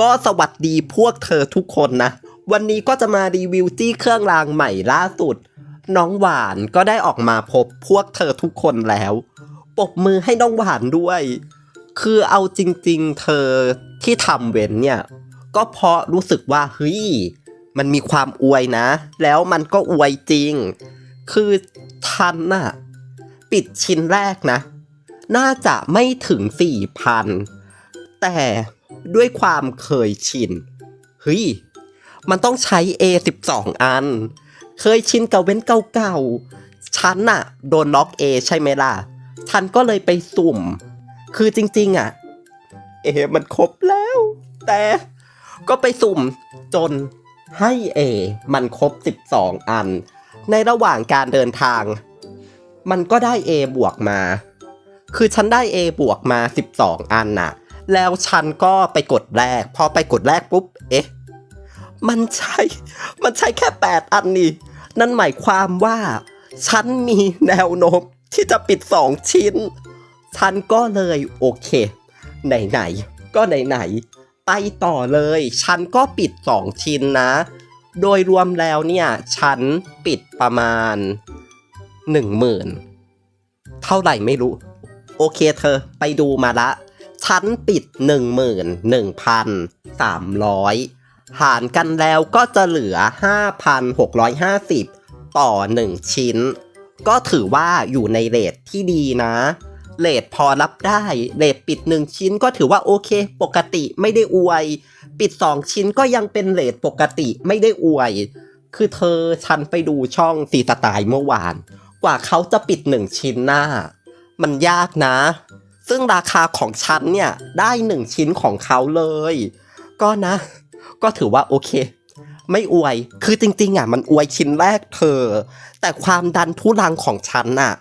ก็สวัสดีพวกเธอทุกคนนะ วันนี้ก็จะมารีวิวจี้เครื่องรางใหม่ล่าสุด น้องหวานก็ได้ออกมาพบพวกเธอทุกคนแล้ว ปบมือให้น้องหวานด้วย คือเอาจริงๆเธอที่ทำเว้นเนี่ย ก็เพราะรู้สึกว่าเฮ้ยมันมีความอวยนะ แล้วมันก็อวยจริง คือทันน่ะ ปิดชิ้นแรกนะ น่าจะไม่ถึงสี่พันแต่ ด้วยความเคยชินเฮ้ยมันต้องใช้ A12 อัน เคยชินกับเว้นเก่าๆฉันน่ะ โดนล็อก A ใช่ไหมล่ะ ฉันก็เลยไปสุ่ม คือจริงๆอะ A มันครบแล้ว แต่ก็ไปสุ่มจนให้ A มันครบ 12 อัน ในระหว่างการเดินทาง มันก็ได้ A บวกมา คือฉันได้ A บวกมา 12 อันน่ะ แล้วฉันก็ไปกดแรก พอไปกดแรกปุ๊บ เอ๊ะ มันใช่มันใช่แค่ 8 อันนี่ นั่นหมายความว่า ฉันมีแนวโน้มที่จะปิด 2 ชิ้น ฉันก็เลยโอเค ไหนๆ ก็ไหนๆ ไปต่อเลย ฉันก็ปิด 2 ชิ้นนะ โดยรวมแล้วเนี่ย ฉันปิดประมาณ 10,000 เท่าไหร่ไม่รู้ โอเคเธอ ไปดูมาละ ฉันปิด 11,300 หารกันแล้วก็จะเหลือ 5,650 ต่อ 1 ชิ้น ก็ถือว่าอยู่ในเรทที่ดีนะเรทพอรับได้เรทปิด 1 ชิ้นก็ถือว่าโอเค ปกติไม่ได้อวย ปิด 2 ชิ้นก็ยังเป็นเรทปกติไม่ได้อวย คือเธอฉันไปดูช่องสีสไตล์เมื่อวาน กว่าเขาจะปิด 1 ชิ้นหน้า มันยากนะ ซึ่งราคาของฉันเนี่ย ได้1ชิ้นของเขาเลย ก็นะ ก็ถือว่าโอเค ไม่อวย คือจริงๆอะมันอวยชิ้นแรกเธอ แต่ความดันทุรังของฉันน่ะ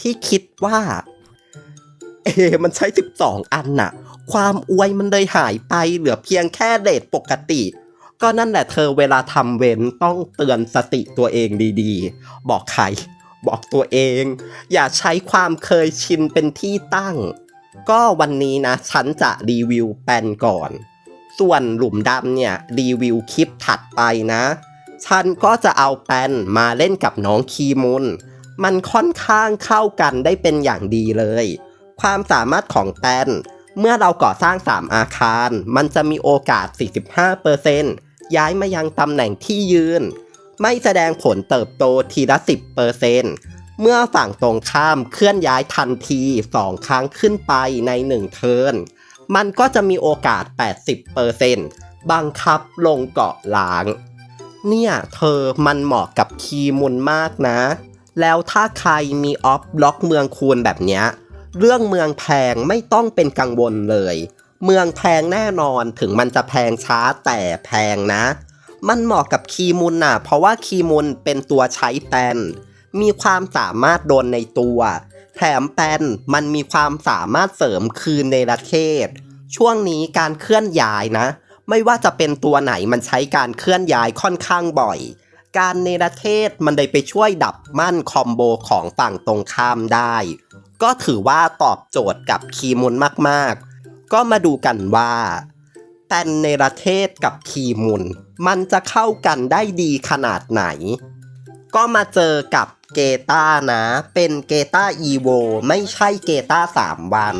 ที่คิดว่า เอ มันใช้ 12 อันน่ะ ความอวยมันเลยหายไปเหลือเพียงแค่เดทปกติก็นั่นแหละเธอเวลาทำเว้นต้องเตือนสติตัวเองดีๆ บอกใคร บอกตัวเอง อย่าใช้ความเคยชินเป็นที่ตั้ง ก็วันนี้นะ ฉันจะรีวิวแปนก่อน ส่วนหลุมดำเนี่ย รีวิวคลิปถัดไปนะ ฉันก็จะเอาแปนมาเล่นกับน้องคีมุนมันค่อนข้างเข้ากันได้เป็นอย่างดีเลย ความสามารถของแปนเมื่อเราก่อสร้าง 3 อาคาร มันจะมีโอกาส 45%ย้ายมายังตำแหน่งที่ยืน ไม่แสดงผลเติบโตทีละ 10%เเมื่อฝั่งตรงข้ามเคลื่อนย้ายทันที 2 ครั้งขึ้นไปใน 1 เทิร์น มันก็จะมีโอกาส 80%บังคับลงเกาะหลาง เนี่ยเธอมันเหมาะกับคีมุนมากนะ แล้วถ้าใครมีออฟบล็อกเมืองคูณแบบเนี้ย เรื่องเมืองแพงไม่ต้องเป็นกังวลเลย เมืองแพงแน่นอนถึงมันจะแพงช้าแต่แพงนะ มันเหมาะกับคีมุนน่ะ เพราะว่าคีมุนเป็นตัวใช้แปน มีความสามารถโดนในตัว แถมแปนมันมีความสามารถเสริมคืนในระเทศ ช่วงนี้การเคลื่อนย้ายนะ ไม่ว่าจะเป็นตัวไหนมันใช้การเคลื่อนย้ายค่อนข้างบ่อย การเนรเทศมันได้ไปช่วยดับมั่นคอมโบของฝั่งตรงข้ามได้ ก็ถือว่าตอบโจทย์กับคีมุนมากๆ ก็มาดูกันว่าแปนเนรเทศกับคีมุน มันจะเข้ากันได้ดีขนาดไหน ก็มาเจอกับ เกตานะ เป็นเกตาอีโวไม่ใช่เกตา3วัน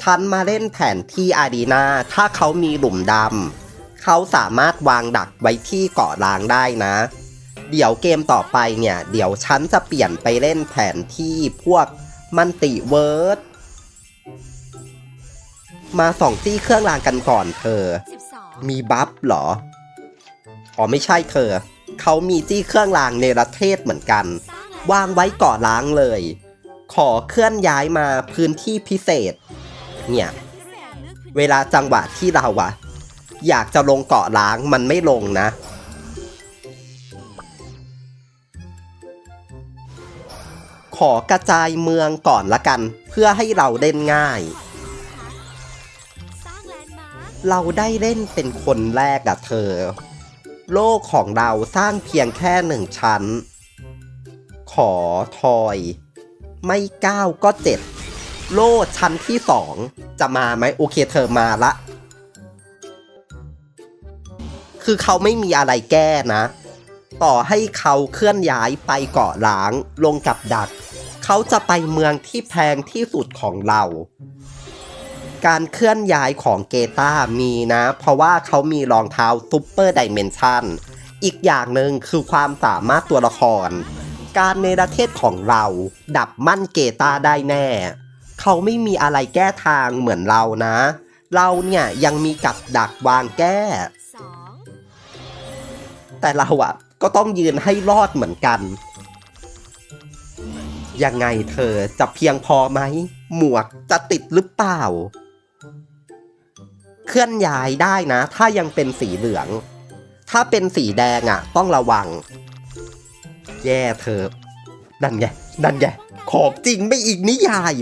ฉันมาเล่นแผนที่อารีนาถ้าเขามีหลุมดำเขาสามารถวางดักไว้ที่เกาะล้างได้นะ เดี๋ยวเกมต่อไปเนี่ย เดี๋ยวฉันจะเปลี่ยนไปเล่นแผนที่พวกมันติเวิร์ดมาส่องที่เครื่องรางกันก่อนเธอ มีบัฟเหรอ อ๋อไม่ใช่เธอ เขามีจี้เครื่องรางเนรเทศเหมือนกัน วางไว้ก่อล้างเลย ขอเคลื่อนย้ายมาพื้นที่พิเศษ เนี่ย เวลาจังหวะที่เราอะอยากจะลงเกาะล้างมันไม่ลงนะ ขอกระจายเมืองก่อนละกัน เพื่อให้เราเล่นง่าย เราได้เล่นเป็นคนแรกอะเธอ โลกของเราสร้างเพียงแค่หนึ่งชั้น ขอทอย ไม่เก้าก็เจ็ดโล่ชั้นที่สองจะมาไหมโอเคเธอมาละ คือเขาไม่มีอะไรแก้นะ ต่อให้เขาเคลื่อนย้ายไปเกาะล้างลงกับดัก เขาจะไปเมืองที่แพงที่สุดของเรา การเคลื่อนย้ายของเกตามีนะ เพราะว่าเขามีรองเท้าซูเปอร์ดิเมนชันอีกอย่างหนึ่งคือความสามารถตัวละคร การในประเทศของเรา ดับมั่นเกตาได้แน่ เขาไม่มีอะไรแก้ทางเหมือนเรานะ เราเนี่ยยังมีกับดักวางแก้ แต่เราอะก็ต้องยืนให้รอดเหมือนกัน ยังไงเธอจะเพียงพอไหม หมวกจะติดหรือเปล่า เคลื่อนย้ายได้นะ ถ้ายังเป็นสีเหลือง ถ้าเป็นสีแดงอะต้องระวัง แย่เธอนั่นไงนั่นไงของจริงไม่อีกนิยาย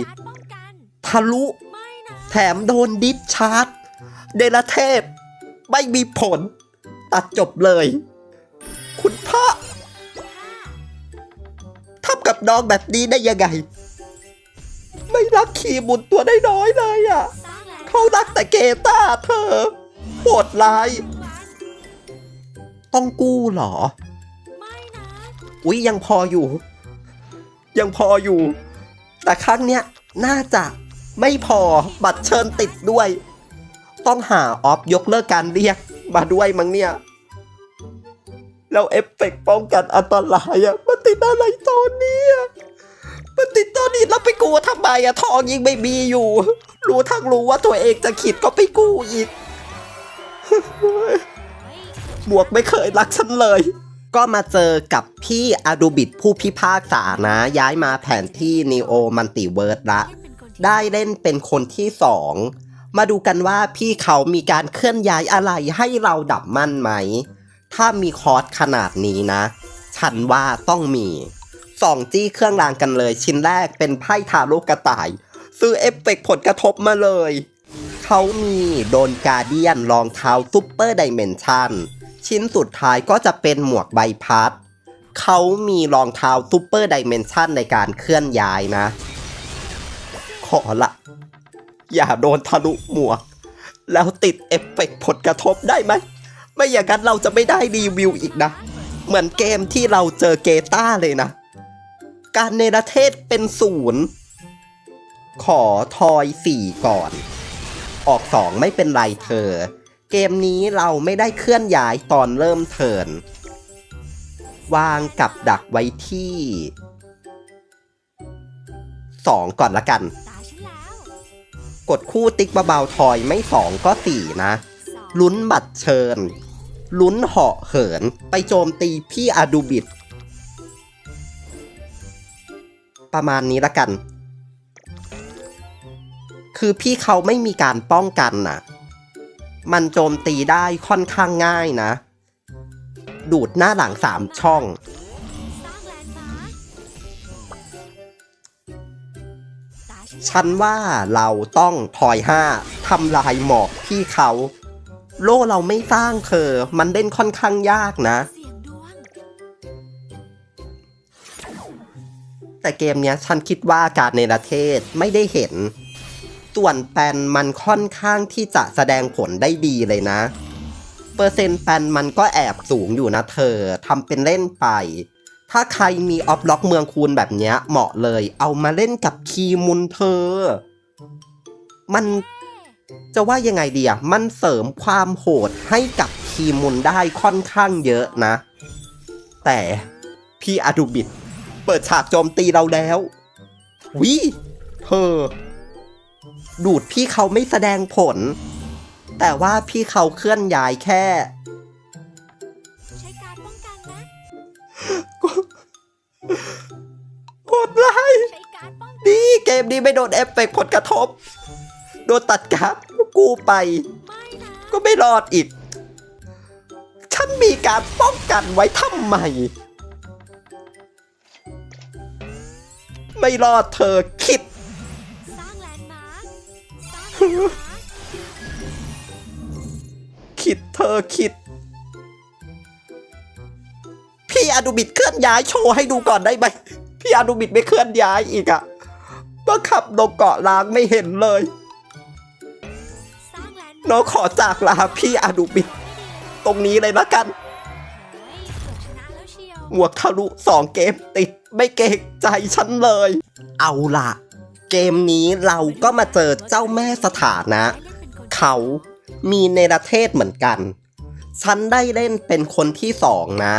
ทะลุ แถมโดนดิสชาร์จ เดลเทพ ไม่มีผล ตัดจบเลย คุณพ่อทำกับน้องแบบนี้ได้ยังไง ไม่รักขี่บุญตัวได้น้อยเลยอะ เขารักแต่เกตาเธอโหดร้าย ต้องกู้เหรอ อุ๊ยยังพออยู่ ยังพออยู่ แต่ครั้งเนี้ยน่าจะไม่พอบัตรเชิญติดด้วย ต้องหาออฟยกเลิกการเรียกมาด้วยมั้งเนี่ยแล้วเอฟเฟกต์ป้องกันอันตรายอะมันติดอะไรตอนนี้อะมันติดตอนนี้แล้วไปกู้ทำไมอะทองยิงไม่มีอยู่ รู้ทั้งรู้ว่าตัวเองจะขีดก็ไปกู้อีกเฮ้ยหมวกไม่เคยรักฉันเลย ก็มาเจอกับพี่อาดูบิดผู้พิพากษานะ ย้ายมาแผนที่นีโอมันติเวิร์ดละ ได้เล่นเป็นคนที่สองมาดูกันว่าพี่เขามีการเคลื่อนย้ายอะไรให้เราดับมั่นไหม ถ้ามีคอร์สขนาดนี้นะ ฉันว่าต้องมีสองจี้เครื่องรางกันเลย ชิ้นแรกเป็นไพ่ทาโร่กระต่าย ซื้อเอฟเฟกต์ผลกระทบมาเลย เขามีโดนการเดียนรองเท้าซุปเปอร์ดิเมนชัน ชิ้นสุดท้ายก็จะเป็นหมวกใบพัด เขามีรองเท้าซุปเปอร์ดิเมนชันในการเคลื่อนย้ายนะ ขอละ อย่าโดนทะลุหมวก แล้วติดเอฟเฟกต์ผลกระทบได้ไหม ไม่อย่างนั้นเราจะไม่ได้รีวิวอีกนะ เหมือนเกมที่เราเจอเกต้าเลยนะ การเนรเทศเป็นศูนย์ขอทอยสี่ก่อน ออกสองไม่เป็นไรเธอ เกมนี้เราไม่ได้เคลื่อนย้ายตอนเริ่มเทินวางกับดักไว้ที่สองก่อนละกัน กดคู่ติ๊กเบาๆทอยไม่สองก็สี่นะ ลุ้นบัตรเชิญ ลุ้นเหาะเหินไปโจมตีพี่อาดูบิด ประมาณนี้ละกัน คือพี่เขาไม่มีการป้องกันน่ะ มันโจมตีได้ค่อนข้างง่ายนะ ดูดหน้าหลังสามช่อง ฉันว่าเราต้องทอยห้าทำลายหมอกพี่เขา โล่เราไม่สร้างเธอ มันเล่นค่อนข้างยากนะ แต่เกมเนี้ยฉันคิดว่าการในประเทศไม่ได้เห็น ส่วนแปนมันค่อนข้างที่จะแสดงผลได้ดีเลยนะ เปอร์เซ็นต์แปนมันก็แอบสูงอยู่นะเธอทำเป็นเล่นไป ถ้าใครมีออฟล็อกเมืองคูณแบบเนี้ยเหมาะเลย เอามาเล่นกับคีมุนเธอ มันจะว่ายังไงดีอะ มันเสริมความโหดให้กับคีมุนได้ค่อนข้างเยอะนะ แต่พี่อาดูบิด เปิดฉากโจมตีเราแล้ววิเธอ ดูดพี่เขาไม่แสดงผล แต่ว่าพี่เขาเคลื่อนย้ายแค่ ใช้การป้องกันนะกดไลค์ใช้การป้องกันดีเกมนี้ไม่โดนเอฟเฟกต์ผลกระทบ โดนตัดการ์ดกูไป ไม่นะก็ไม่รอดอีก ฉันมีการป้องกันไว้ทำไม ไม่รอดเธอคิด คิดเธอคิด พี่อนุบิดเคลื่อนย้ายโชว์ให้ดูก่อนได้ไหม พี่อนุบิดไม่เคลื่อนย้ายอีกอะมาขับลงเกาะล้างไม่เห็นเลยนด์น้องขอจากลาพี่อนุบิด ตรงนี้เลยละกันหมวกทะลุสองเกมติดไม่เกรงใจฉันเลย เอาล่ะ เกมนี้เราก็มาเจอเจ้าแม่สถานะ เขามีเนรเทศเหมือนกัน ฉันได้เล่นเป็นคนที่สองนะ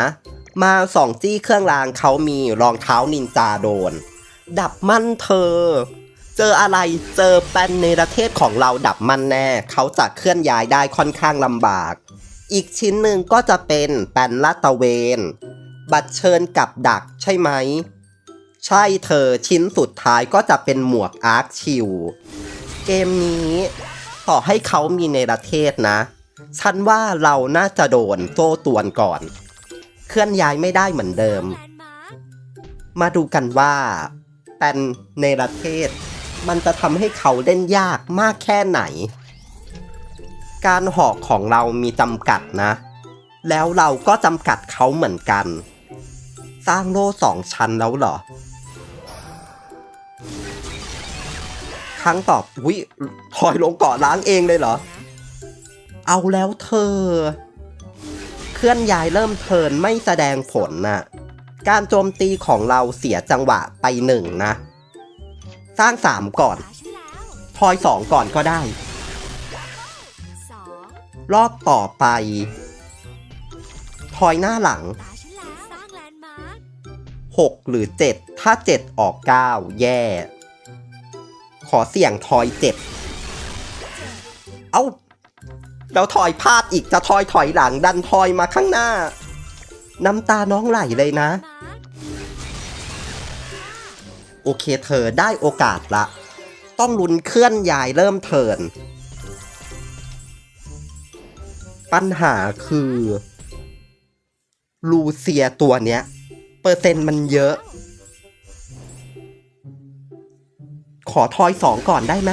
มาสองจี้เครื่องรางเขามีรองเท้านินจาโดน ดับมั่นเธอ เจออะไรเจอแปนเนรเทศของเราดับมั่นแน่ เขาจะเคลื่อนย้ายได้ค่อนข้างลำบาก อีกชิ้นหนึ่งก็จะเป็นแปนลาตะเวน บัตรเชิญกับดักใช่ไหม ใช่เธอชิ้นสุดท้ายก็จะเป็นหมวกอาร์คชิวเกมนี้ต่อให้เขามีในประเทศนะ ฉันว่าเราน่าจะโดนโซ่ตวนก่อน เคลื่อนย้ายไม่ได้เหมือนเดิม มาดูกันว่าเป็นในประเทศ มันจะทำให้เขาเล่นยากมากแค่ไหน การหอกของเรามีจำกัดนะ แล้วเราก็จำกัดเขาเหมือนกัน สร้างโล่สองชั้นแล้วเหรอ ครั้งตอบวิถอยลงเกาะล้างเองเลยเหรอ เอาแล้วเธอ เคลื่อนย้ายเริ่มเทินไม่แสดงผลน่ะ การโจมตีของเราเสียจังหวะไปหนึ่งนะ สร้างสามก่อนตาฉันแล้วทอยสองก่อนก็ได้ รอบต่อไปทอยหน้าหลังตาฉันแล้วสร้างแลนด์มาร์ค6หรือ7ถ้าแย่ อเสี่ยงทอย7เอ้าแล้วทอยพลาดอีกจะทอยถอยหลังดันทอยมาข้างหน้า น้ำตาน้องไหลเลยนะ โอเคเธอได้โอกาสละ ต้องลุ้นเคลื่อนย้ายเริ่มเทิน ปัญหาคือลูเซียตัวเนี้ย เปอร์เซ็นต์มันเยอะ ขอทอยสองก่อนได้ไหม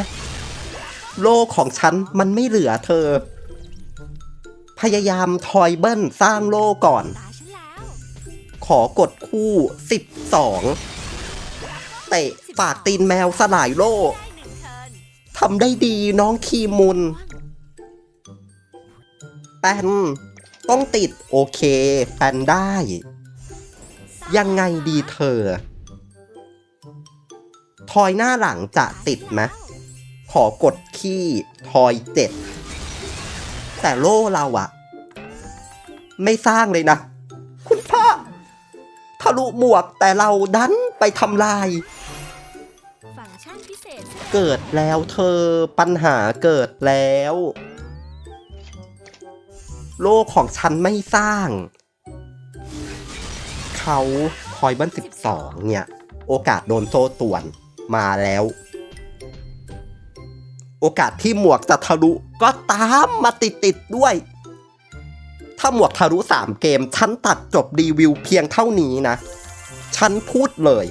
โลกของฉันมันไม่เหลือเธอ พยายามทอยเบิ้ลสร้างโลก่อน ขอกดคู่12เตะฝากตีนแมวสลายโลกได้หนึ่งเทิร์นทำได้ดีน้องคีมุนแปนต้องติดโอเคแปนได้ ยังไงดีเธอ ทอยหน้าหลังจะติดไหมขอกดขี้ทอยเจ็ดแต่โล่เราอะไม่สร้างเลยนะ คุณพ่อทะลุหมวกแต่เราดันไปทำลายเศษใช่ไหมเกิดแล้วเธอปัญหาเกิดแล้ว โลกของฉันไม่สร้าง เขาคอยบันสิบสองเนี่ย โอกาสโดนโซ่ตวน มาแล้ว โอกาสที่หมวกจะทะลุก็ตามมาติดติดๆด้วย ถ้าหมวกทะลุสามเกม ฉันตัดจบรีวิวเพียงเท่านี้นะ ฉันพูดเลย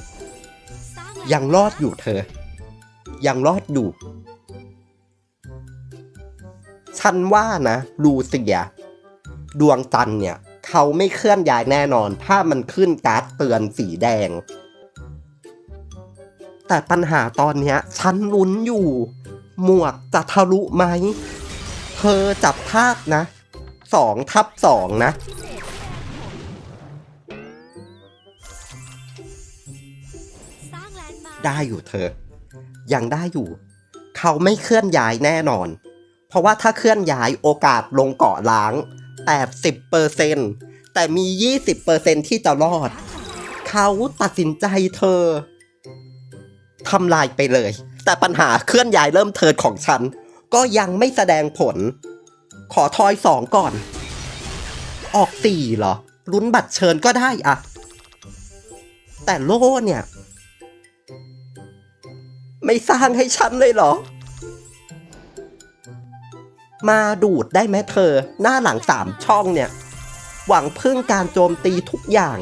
ยังรอดอยู่เธอ ยังรอดอยู่ ฉันว่านะลูเซีย ดวงจันเนี่ยเขาไม่เคลื่อนย้ายแน่นอน ถ้ามันขึ้นการ์ดเตือนสีแดง แต่ปัญหาตอนเนี้ยฉันลุ้นอยู่ หมวกจะทะลุไหม เธอจับภาคนะสองทับสองนะ ได้อยู่เธอ ยังได้อยู่ เขาไม่เคลื่อนย้ายแน่นอน เพราะว่าถ้าเคลื่อนย้ายโอกาสลงเกาะล้าง80%แต่มี 20%ที่จะรอด เขาตัดสินใจเธอ ทำลายไปเลย แต่ปัญหาเคลื่อนย้ายเริ่มเทิร์นของฉัน ก็ยังไม่แสดงผล ขอทอยสองก่อน ออกสี่เหรอลุ้นบัตรเชิญก็ได้อะ แต่โล่เนี่ย ไม่สร้างให้ฉันเลยเหรอ มาดูดได้ไหมเธอ หน้าหลังสามช่องเนี่ย หวังพึ่งการโจมตีทุกอย่าง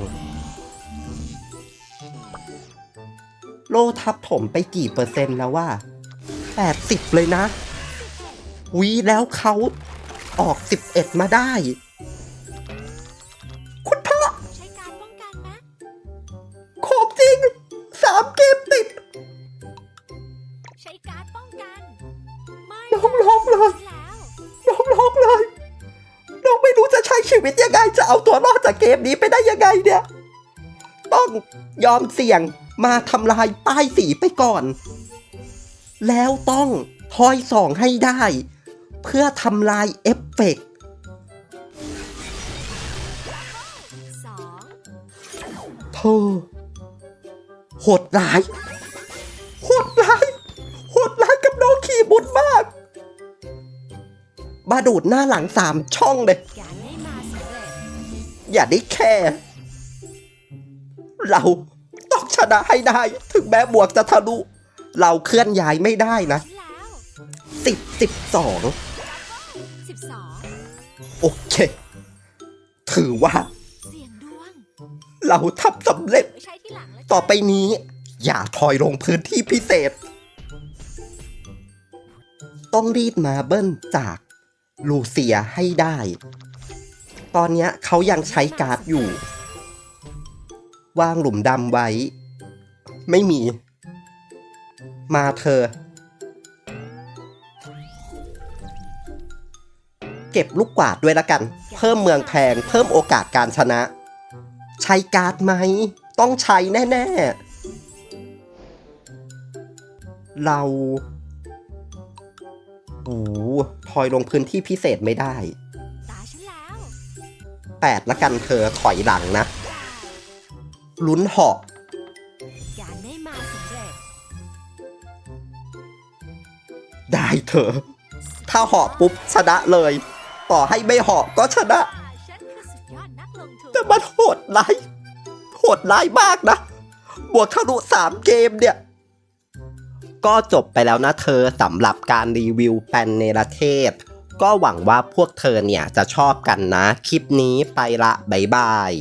ลทับถมไปกี่เปอร์เซ็นต์แล้วว่า 80 เลยนะ วีแล้วเขาออก 11 มาได้ คุณพ่อใช้การป้องกันไหมของจริงสามเกมติด ใช้การป้องกัน ไม่น้องร้องเลย แล้วน้องร้องเลยน้องไม่รู้จะใช้ชีวิตยังไง จะเอาตัวรอดจากเกมนี้ไปได้ยังไงเนี่ย ต้องยอมเสี่ยง มาทำลายป้ายสีไปก่อน แล้วต้องทอยสองให้ได้ เพื่อทำลายเอฟเฟกต์เธอโหดร้าย โหดร้าย โหดร้ายกับน้องขี่บุญมากมาดูดหน้าหลังสามช่องเลยอย่าได้แค่เรา ต้องชนะให้ได้ ถึงแม้บวกจะทะลุ เราเคลื่อนย้ายไม่ได้นะฉันแล้วสิบสิบสองสิบสองโอเค ถือว่าเสียงดวงเราทำสำเร็จไม่ใช่ที่หลังแล้วต่อไปนี้ อย่าทอยลงพื้นที่พิเศษ ต้องรีดมาเบิ้ลจากลูเซียให้ได้ ตอนเนี้ยเขายังใช้การ์ดอยู่ วางหลุมดำไว้ ไม่มี มาเธอ เก็บลูกกวาดด้วยละกัน เพิ่มเมืองแพง เพิ่มโอกาสการชนะ ใช้การ์ดไหม ต้องใช้แน่ ๆ เราโอ้โหทอยลงพื้นที่พิเศษไม่ได้ตาฉันแล้วแปดละกันเธอถอยหลังนะลุ้นเหาะก ได้เธอ ถ้าเหาะปุ๊บชนะเลย ต่อให้ไม่เหาะก็ชนะฉันคือสุดยอดนักลงทุนแต่มันโหดร้ายโหดร้ายมากนะ บวกทะลุสามเกมเนี่ย ก็จบไปแล้วนะเธอสำหรับการรีวิวแปนเนรเทศ ก็หวังว่าพวกเธอเนี่ยจะชอบกันนะ คลิปนี้ไปละ บ๊ายบาย